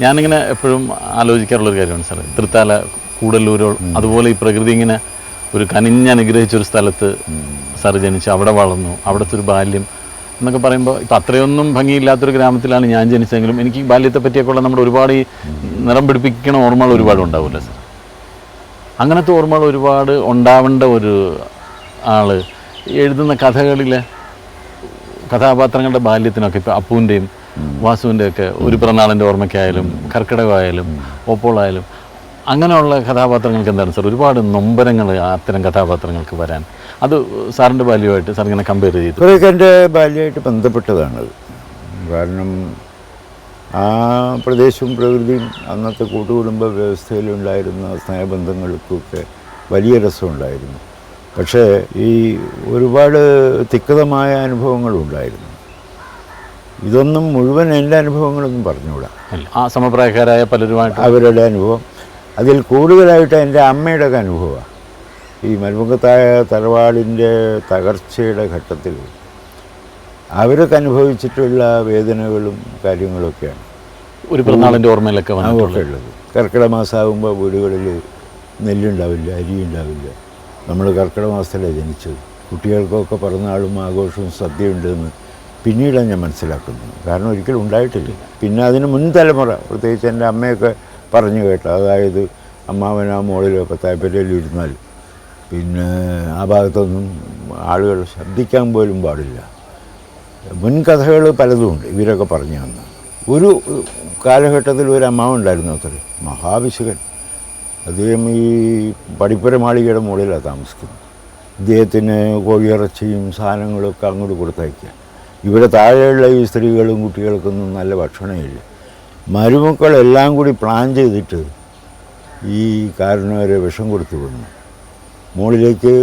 ഞാനിങ്ങനെ എപ്പോഴും ആലോചിക്കാറുള്ളൊരു കാര്യമാണ് സാറേ. തൃത്താല കൂടല്ലൂരോ അതുപോലെ ഈ പ്രകൃതി ഇങ്ങനെ ഒരു കനിഞ്ഞ് അനുഗ്രഹിച്ച ഒരു സ്ഥലത്ത് സാർ ജനിച്ചു അവിടെ വളർന്നു അവിടുത്തെ ഒരു ബാല്യം എന്നൊക്കെ പറയുമ്പോൾ ഇപ്പം അത്രയൊന്നും ഭംഗിയില്ലാത്തൊരു ഗ്രാമത്തിലാണ് ഞാൻ ജനിച്ചതെങ്കിലും എനിക്ക് ബാല്യത്തെ പറ്റിയൊക്കെയുള്ള നമ്മുടെ ഒരുപാട് ഈ നിറം പിടിപ്പിക്കണ ഓർമ്മകൾ ഒരുപാട് ഉണ്ടാവില്ല സാർ അങ്ങനത്തെ ഓർമ്മകൾ ഒരുപാട് ഉണ്ടാവേണ്ട ഒരു ആൾ. എഴുതുന്ന കഥകളിലെ കഥാപാത്രങ്ങളുടെ ബാല്യത്തിനൊക്കെ ഇപ്പോൾ അപ്പുവിന്റെയും വാസുവിന്റെയും ഒക്കെ ഒരു പിറന്നാളിന്റെ ഓർമ്മയ്ക്കായാലും കർക്കിടകമായാലും ഓപ്പോളായാലും അങ്ങനെയുള്ള കഥാപാത്രങ്ങൾക്ക് എന്താണ് സാർ? ഒരുപാട് നൊമ്പരങ്ങൾ അത്തരം കഥാപാത്രങ്ങൾക്ക് വരാൻ. അത് സാറിന്റെ ബാല്യമായിട്ട് സാർ ഇങ്ങനെ കമ്പയർ ചെയ്തു എന്റെ ബാല്യമായിട്ട് ബന്ധപ്പെട്ടതാണത് കാരണം ആ പ്രദേശവും പ്രകൃതിയും അന്നത്തെ കൂട്ടുകുടുംബ വ്യവസ്ഥയിലുണ്ടായിരുന്ന സ്നേഹബന്ധങ്ങൾക്കൊക്കെ വലിയ രസമുണ്ടായിരുന്നു. പക്ഷേ ഈ ഒരുപാട് തിക്തമായ അനുഭവങ്ങളുണ്ടായിരുന്നു. ഇതൊന്നും മുഴുവൻ എന്റെ അനുഭവങ്ങളൊന്നും പറഞ്ഞുകൂടാ. ആ സമപ്രായക്കാരായ പലരുമായിട്ട്? അവരുടെ അനുഭവം. അതിൽ കൂടുതലായിട്ട് എന്റെ അമ്മയുടെ ഒക്കെ അനുഭവമാണ് ഈ മരുമുഖത്തായ തറവാടിന്റെ തകർച്ചയുടെ ഘട്ടത്തിൽ അവരൊക്കെ അനുഭവിച്ചിട്ടുള്ള വേദനകളും കാര്യങ്ങളൊക്കെയാണ്. ഒരു പിറന്നാളിന്റെ ഓർമ്മയിലൊക്കെ ഉള്ളത്. കർക്കിടക മാസമാകുമ്പോൾ വീടുകളിൽ നെല്ലുണ്ടാവില്ല അരി ഉണ്ടാവില്ല നമ്മൾ കർക്കിടക മാസത്തിലാണ് ജനിച്ചത്. കുട്ടികൾക്കൊക്കെ പിറന്നാളും ആഘോഷവും സദ്യയുണ്ടെന്ന് പിന്നീടാണ് ഞാൻ മനസ്സിലാക്കുന്നത് കാരണം ഒരിക്കലും ഉണ്ടായിട്ടില്ല. പിന്നെ അതിന് മുൻ തലമുറ പ്രത്യേകിച്ച് എന്റെ അമ്മയൊക്കെ പറഞ്ഞു കേട്ടു. അതായത് അമ്മാവനാ മോളിലോ പത്തായപ്പറ്റയിലോ ഇരുന്നാൽ പിന്നെ ആ ഭാഗത്തൊന്നും ആളുകൾ ശബ്ദിക്കാൻ പോലും പാടില്ല. മുൻകഥകൾ പലതുമുണ്ട് ഇവരൊക്കെ പറഞ്ഞു തന്ന. ഒരു കാലഘട്ടത്തിൽ ഒരു അമ്മാവ് ഉണ്ടായിരുന്നു അത്ര. മഹാവിശുകൻ അദ്ദേഹം ഈ പടിപ്പുര മാളികയുടെ മുകളിലാണ് താമസിക്കുന്നത്. ഇദ്ദേഹത്തിന് കോഴിയിറച്ചിയും സാധനങ്ങളൊക്കെ അങ്ങോട്ട് കൊടുത്തയക്കുക. ഇവിടെ താഴെയുള്ള ഈ സ്ത്രീകളും കുട്ടികൾക്കൊന്നും നല്ല ഭക്ഷണമില്ല. മരുമക്കളെല്ലാം കൂടി പ്ലാൻ ചെയ്തിട്ട് ഈ കാരണവരെ വിഷം കൊടുത്തു വന്നു മുകളിലേക്ക്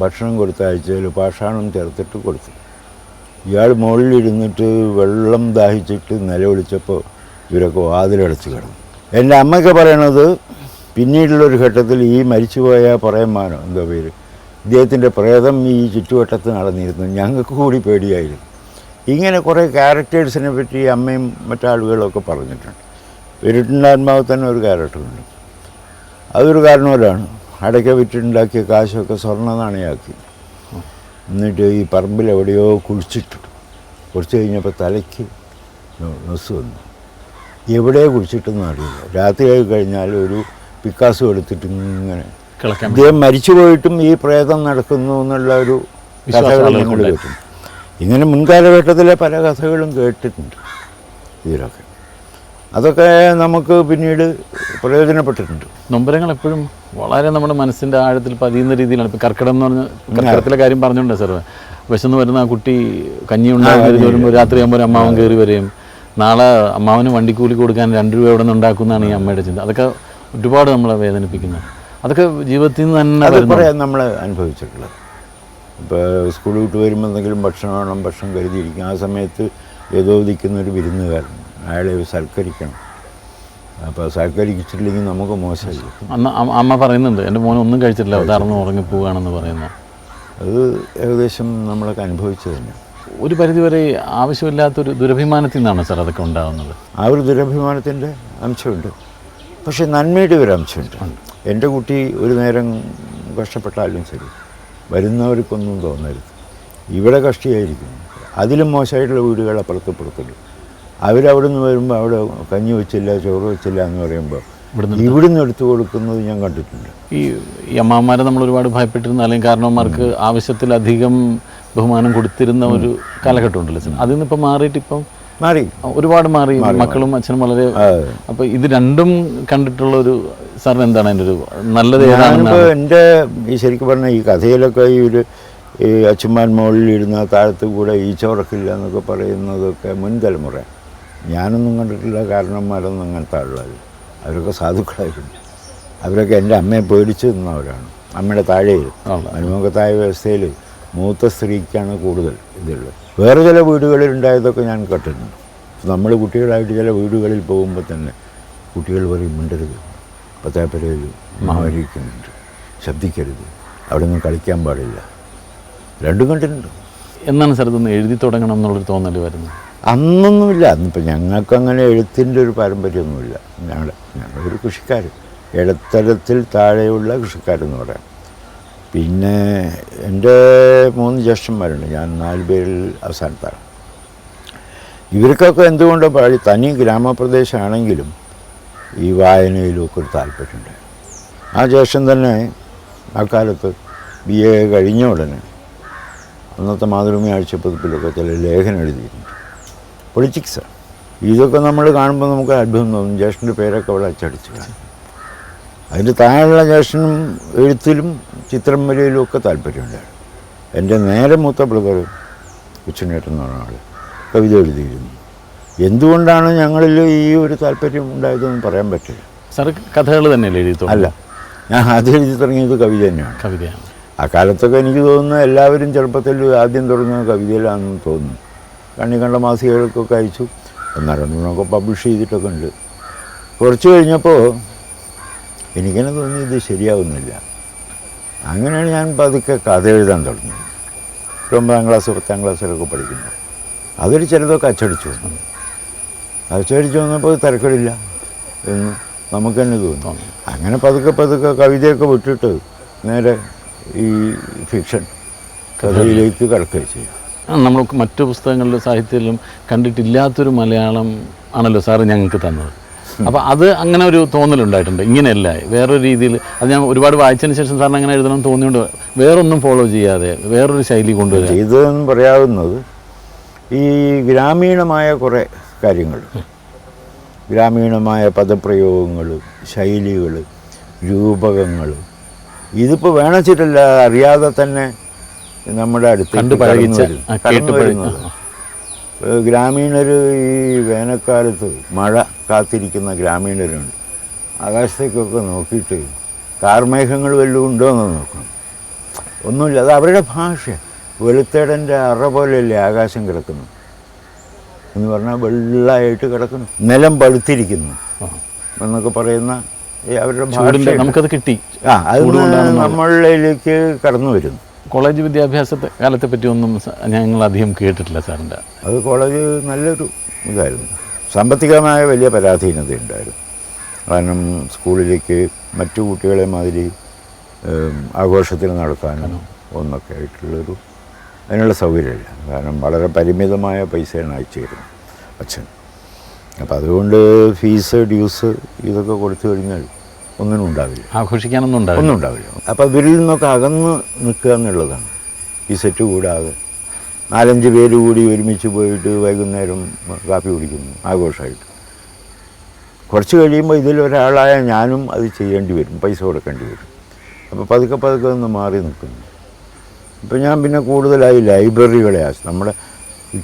ഭക്ഷണം കൊടുത്തയച്ചതിൽ പാഷാണം ചേർത്തിട്ട് കൊടുത്തു. ഇയാൾ മുകളിലിരുന്നിട്ട് വെള്ളം ദാഹിച്ചിട്ട് നിലവിളിച്ചപ്പോൾ ഇവരൊക്കെ വാതിലടച്ച് കിടന്നു. എന്റെ അമ്മയ്ക്ക് പറയണത് പിന്നീടുള്ളൊരു ഘട്ടത്തിൽ ഈ മരിച്ചുപോയ പറയന്മാനോ എന്താ പേര്? ഇദ്ദേഹത്തിന്റെ പ്രേതം ഈ ചുറ്റുവട്ടത്ത് നടന്നിരുന്നു. ഞങ്ങൾക്ക് കൂടി പേടിയായിരുന്നു. ഇങ്ങനെ കുറേ ക്യാരക്ടേഴ്സിനെ പറ്റി അമ്മയും മറ്റാളുകളൊക്കെ പറഞ്ഞിട്ടുണ്ട്. വിരുട്ടിന്റെ ആത്മാവ് തന്നെ ഒരു ക്യാരക്ടറുണ്ട് അതൊരു കാരണവരാണ്. അടയ്ക്ക വിറ്റുണ്ടാക്കിയ കാശൊക്കെ സ്വർണ നാണയാക്കി. എന്നിട്ട് ഈ പറമ്പിൽ എവിടെയോ കുഴിച്ചിട്ടു. കുറച്ച് കഴിഞ്ഞപ്പോൾ തലയ്ക്ക് നൊസ് വന്നു. എവിടെ കുഴിച്ചിട്ടെന്ന് അറിയില്ല. രാത്രിയായി കഴിഞ്ഞാൽ ഒരു പിക്കാസും എടുത്തിട്ട് ഇങ്ങനെ അദ്ദേഹം മരിച്ചു പോയിട്ടും ഈ പ്രേതം നടക്കുന്നു എന്നുള്ള ഒരു കഥകൾ ഞങ്ങൾ കേട്ടിട്ടുണ്ട്. ഇങ്ങനെ മുൻകാലഘട്ടത്തിലെ പല കഥകളും കേട്ടിട്ടുണ്ട് ഇതിലൊക്കെ. അതൊക്കെ നമുക്ക് പിന്നീട് പ്രയോജനപ്പെട്ടിട്ടുണ്ട്. നൊമ്പരങ്ങൾ എപ്പോഴും വളരെ നമ്മുടെ മനസ്സിന്റെ ആഴത്തിൽ പതിയുന്ന രീതിയിലാണ്. ഇപ്പം കർക്കിടം എന്ന് പറഞ്ഞ കർക്കിടത്തിലെ കാര്യം പറഞ്ഞുണ്ട് സാർ വിശന്ന് വരുന്ന ആ കുട്ടി കഞ്ഞി ഉണ്ടാകുന്ന വരുമ്പോൾ രാത്രി ആകുമ്പോൾ അമ്മാവൻ കയറി വരെയും. നാളെ അമ്മാവന് വണ്ടിക്കൂലി കൊടുക്കാൻ രണ്ട് രൂപ എവിടെ നിന്ന് ഉണ്ടാക്കുന്നതാണ് ഈ അമ്മയുടെ ചിന്ത. അതൊക്കെ ഒരുപാട് നമ്മളെ വേദനിപ്പിക്കുന്നത് അതൊക്കെ ജീവിതത്തിൽ നിന്ന് തന്നെ അത് നമ്മൾ അനുഭവിച്ചിട്ടുള്ളത്. ഇപ്പോൾ സ്കൂൾ വിട്ട് വരുമ്പോൾ എന്തെങ്കിലും ഭക്ഷണം വേണം ഭക്ഷണം കരുതിയിരിക്കും. ആ സമയത്ത് ഒരു വിരുന്നുകാരൻ അയാളെ സൽക്കരിക്കണം. അപ്പോൾ സൽക്കരിച്ചിട്ടില്ലെങ്കിൽ നമുക്ക് മോശമല്ല? അമ്മ- അമ്മ പറയുന്നുണ്ട് എന്റെ മോൻ ഒന്നും കഴിച്ചിട്ടില്ല ഉദാഹരണം ഉറങ്ങിപ്പോവുകയാണെന്ന് പറയുന്നത് അത് ഏകദേശം നമ്മളൊക്കെ അനുഭവിച്ചത് തന്നെ. ഒരു പരിധിവരെ ആവശ്യമില്ലാത്തൊരു ദുരഭിമാനത്തിൽ നിന്നാണ് സാർ അതൊക്കെ ഉണ്ടാകുന്നത് ആ ഒരു ദുരഭിമാനത്തിന്റെ അംശമുണ്ട്. പക്ഷേ നന്മയുടെ ഒരു അംശമുണ്ട്. എന്റെ കുട്ടി ഒരു നേരം കഷ്ടപ്പെട്ടാലും ശരി. വരുന്നവർക്കൊന്നും തോന്നരുത്. ഇവിടെ കഷ്ടിയായിരിക്കും അതിലും മോശമായിട്ടുള്ള വീടുകൾ അപ്പുറത്ത് ഇപ്പുറത്തുണ്ട് അവരവിടെ നിന്ന് വരുമ്പോൾ അവിടെ കഞ്ഞി വെച്ചില്ല ചോറ് വെച്ചില്ല എന്ന് പറയുമ്പോൾ ഇവിടുന്ന് എടുത്തു കൊടുക്കുന്നത് ഞാൻ കണ്ടിട്ടുണ്ട്. ഈ യമാമാരെ നമ്മൾ ഒരുപാട് ഭയപ്പെട്ടിരുന്ന. അല്ലെങ്കിൽ കാരണവന്മാർക്ക് ആവശ്യത്തിലധികം ബഹുമാനം കൊടുത്തിരുന്ന ഒരു കാലഘട്ടം ഉണ്ടല്ലോ സാർ അതിൽ നിന്ന് ഇപ്പം മാറിയിട്ട് ഇപ്പം മാറി. ഒരുപാട് മാറി. മക്കളും അച്ഛനും വളരെ അപ്പൊ ഇത് രണ്ടും കണ്ടിട്ടുള്ള ഒരു സാറിന് എന്താണ് എന്റെ ഒരു നല്ലത് ഞാനിപ്പോൾ എന്റെ ഈ ശരിക്കും പറഞ്ഞ ഈ കഥയിലൊക്കെ ഈ ഒരു ഈ അച്ഛന്മാൻ മുകളിലിരുന്ന താഴത്ത് കൂടെ ഈ ചോറക്കില്ല എന്നൊക്കെ പറയുന്നതൊക്കെ മുൻ തലമുറ. ഞാനൊന്നും കണ്ടിട്ടില്ല കാരണന്മാരൊന്നും അങ്ങനത്തെ ആളുകൾ അവരൊക്കെ സാധുക്കളായിരുന്നു അവരൊക്കെ എന്റെ അമ്മയെ പേടിച്ചു നിന്നവരാണ്. അമ്മയുടെ താഴെയിൽ അനുമുഖത്തായ വ്യവസ്ഥയിൽ മൂത്ത സ്ത്രീക്കാണ് കൂടുതൽ ഇതുള്ളത്. വേറെ ചില വീടുകളിൽ ഉണ്ടായതൊക്കെ ഞാൻ കേട്ടിട്ടുണ്ട്. നമ്മൾ കുട്ടികളായിട്ട് ചില വീടുകളിൽ പോകുമ്പോൾ തന്നെ കുട്ടികൾ പറയും മിണ്ടരുത്. പത്താപ്പരയിൽ മാവരിക്കുന്നുണ്ട് ശബ്ദിക്കരുത്. അവിടെ നിന്ന് കളിക്കാൻ പാടില്ല. രണ്ടും കണ്ടിട്ടുണ്ട്. എന്നാണ് സാർ ഇതൊന്ന് എഴുതി തുടങ്ങണം എന്നുള്ളൊരു തോന്നൽ വരുന്നത്? അന്നൊന്നുമില്ല. അന്നിപ്പോൾ ഞങ്ങൾക്ക് അങ്ങനെ എഴുത്തിന്റെ ഒരു പാരമ്പര്യമൊന്നുമില്ല. ഞങ്ങൾ ഞങ്ങളൊരു കൃഷിക്കാർ ഇടത്തരത്തിൽ താഴെയുള്ള കൃഷിക്കാരെന്ന് പറയാം. പിന്നെ എന്റെ മൂന്ന് ജ്യേഷ്ഠന്മാരുണ്ട്. ഞാൻ നാല് പേരിൽ അവസാനത്താണ് ഇവർക്കൊക്കെ എന്തുകൊണ്ട് പാടി? തനി ഗ്രാമപ്രദേശമാണെങ്കിലും ഈ വായനയിലൊക്കെ ഒരു താല്പര്യമുണ്ട്. ആ ജ്യേഷ്ഠൻ തന്നെ ആ കാലത്ത് ബി എ കഴിഞ്ഞ ഉടനെ അന്നത്തെ മാതൃഭൂമി ആഴ്ചപ്പതിപ്പിലൊക്കെ ചില ലേഖനം എഴുതിയിട്ടുണ്ട്. പൊളിറ്റിക്സ് ഇതൊക്കെ നമ്മൾ കാണുമ്പോൾ നമുക്ക് അത്ഭുതം തോന്നും. ജ്യേഷ്ഠന്റെ പേരൊക്കെ അവിടെ അച്ചടിച്ചു കാണും. അതിന്റെ താഴെയുള്ള ജ്യേഷ്ഠനും എഴുത്തിലും ചിത്രം വരയിലും ഒക്കെ താല്പര്യമുണ്ടായിരുന്നു എന്റെ നേരെ മൂത്ത ബ്രദർ ഉച്ചനേട്ടൻ എന്ന് പറഞ്ഞ ആൾ കവിത എഴുതിയിരുന്നു. എന്തുകൊണ്ടാണ് ഞങ്ങളിൽ ഈ ഒരു താല്പര്യം ഉണ്ടായതെന്ന് പറയാൻ പറ്റില്ല. സാർ കഥകൾ തന്നെയല്ലേ എഴുതി അല്ല ഞാൻ ആദ്യം എഴുതി തുടങ്ങിയത് കവിത തന്നെയാണ്. കവിതയാണ്. ആ കാലത്തൊക്കെ എനിക്ക് തോന്നുന്നു എല്ലാവരും ചെറുപ്പത്തിൽ ആദ്യം തുടങ്ങുന്ന കവിതയിലാണെന്ന് തോന്നുന്നു. കണ്ണി കണ്ട മാസികകൾക്കൊക്കെ അയച്ചു. ഒന്നോ രണ്ടെണ്ണമൊക്കെ പബ്ലിഷ് ചെയ്തിട്ടൊക്കെ ഉണ്ട്. കുറച്ച് കഴിഞ്ഞപ്പോൾ എനിക്കെന്നെ തോന്നി ഇത് ശരിയാവുന്നില്ല. അങ്ങനെയാണ് ഞാൻ പതുക്കെ കഥ എഴുതാൻ തുടങ്ങിയത്. ഒരു ഒമ്പതാം ക്ലാസ് പത്താം ക്ലാസ്സിലൊക്കെ പഠിക്കുന്നു അതൊരു ചിലതൊക്കെ അച്ചടിച്ചു വന്നു. അച്ചടിച്ചു വന്നപ്പോൾ തിരക്കടില്ല. എന്ന് നമുക്ക് തന്നെ. തോന്നി അങ്ങനെ പതുക്കെ പതുക്കെ കവിതയൊക്കെ വിട്ടിട്ട് നേരെ ഈ ഫിക്ഷൻ കഥയിലേക്ക് കടക്കുകയും ചെയ്യും നമ്മൾ മറ്റു പുസ്തകങ്ങളിലും സാഹിത്യത്തിലും കണ്ടിട്ടില്ലാത്തൊരു മലയാളം ആണല്ലോ സാറ് ഞങ്ങൾക്ക് തന്നത്. അപ്പോൾ അത് അങ്ങനെ ഒരു തോന്നലുണ്ടായിട്ടുണ്ട്. ഇങ്ങനെയല്ല. വേറൊരു രീതിയിൽ അത് ഞാൻ ഒരുപാട് വായിച്ചതിന് ശേഷം സാറിന് അങ്ങനെ എഴുതണം തോന്നിയുണ്ട് വേറൊന്നും ഫോളോ ചെയ്യാതെ വേറൊരു ശൈലി കൊണ്ടുവരിക ചെയ്തതെന്ന് പറയാവുന്നത് ഈ ഗ്രാമീണമായ കുറേ കാര്യങ്ങൾ. ഗ്രാമീണമായ പദപ്രയോഗങ്ങൾ ശൈലികൾ രൂപകങ്ങൾ ഇതിപ്പോൾ വേണച്ചിട്ടല്ല അറിയാതെ തന്നെ നമ്മുടെ അടുത്ത് കണ്ടു പഴകിച്ച, കേട്ടു കേട്ട് പഴ- ഗ്രാമീണർ ഈ വേനൽക്കാലത്ത് മഴ കാത്തിരിക്കുന്ന ഗ്രാമീണരുണ്ട്. ആകാശത്തേക്കൊക്കെ നോക്കിയിട്ട് കാർമേഘങ്ങൾ വല്ലതും ഉണ്ടോ എന്ന് നോക്കണം. ഒന്നുമില്ല അത് അവരുടെ ഭാഷ. വെളുത്തേടന്റെ അറ പോലെയല്ലേ ആകാശം കിടക്കുന്നു. എന്ന് പറഞ്ഞാൽ വെള്ളമായിട്ട് കിടക്കുന്നു. നിലം പഴുത്തിരിക്കുന്നു എന്നൊക്കെ പറയുന്ന അവരുടെ ഭാഷ നമുക്കത് കിട്ടി. ആ അത് നമ്മളിലേക്ക് കടന്നു വരുന്നു. കോളേജ് വിദ്യാഭ്യാസത്തെ കാലത്തെ പറ്റി ഒന്നും സ- ഞങ്ങൾ അധികം കേട്ടിട്ടില്ല സാറിന്റെ. അത് കോളേജ് നല്ലൊരു ഇതായിരുന്നു. സാമ്പത്തികമായ വലിയ പരാധീനത ഉണ്ടായിരുന്നു. കാരണം സ്കൂളിലേക്ക് മറ്റു കുട്ടികളെ മാതിരി ആഘോഷത്തിൽ നടത്താനും ഒന്നൊക്കെ ആയിട്ടുള്ളൊരു അതിനുള്ള സൗകര്യമില്ല. കാരണം വളരെ പരിമിതമായ പൈസയാണ് അയച്ചിരുന്നത് അച്ഛൻ. അപ്പം അതുകൊണ്ട് ഫീസ് ഡ്യൂസ് ഇതൊക്കെ കൊടുത്തു കഴിഞ്ഞാൽ ഒന്നിനും ഉണ്ടാവില്ല. ആഘോഷിക്കാനൊന്നും ഉണ്ടാവില്ല. ഒന്നും ഉണ്ടാവില്ല. അപ്പോൾ ഇവരിൽ നിന്നൊക്കെ അകന്ന് നിൽക്കുക എന്നുള്ളതാണ്. ഈ സെറ്റ് കൂടാതെ നാലഞ്ച് പേര് കൂടി ഒരുമിച്ച് പോയിട്ട് വൈകുന്നേരം കാപ്പി കുടിക്കുന്നു ആഘോഷമായിട്ട്. കുറച്ച് കഴിയുമ്പോൾ ഇതിലൊരാളായ ഞാനും അത് ചെയ്യേണ്ടി വരും പൈസ കൊടുക്കേണ്ടി വരും. അപ്പോൾ പതുക്കെ പതുക്കെ ഒന്ന് മാറി നിൽക്കുന്നു. ഇപ്പം ഞാൻ പിന്നെ കൂടുതലായി ലൈബ്രറികളെ ആശ്ര നമ്മുടെ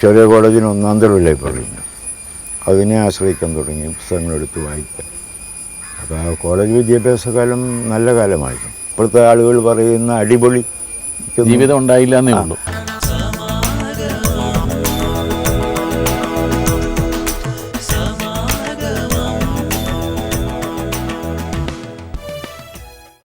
ചെറിയ കോളേജിന് ഒന്നാം തരം ലൈബ്രറി ഉണ്ട് അതിനെ ആശ്രയിക്കാൻ തുടങ്ങി പുസ്തകങ്ങളെടുത്ത് വായിക്കാൻ. അപ്പോൾ കോളേജ് വിദ്യാഭ്യാസ കാലം നല്ല കാലമായിരുന്നു ഇപ്പോഴത്തെ ആളുകൾ പറയുന്ന അടിപൊളി ജീവിതം ഉണ്ടായില്ല എന്നേ ഉള്ളൂ.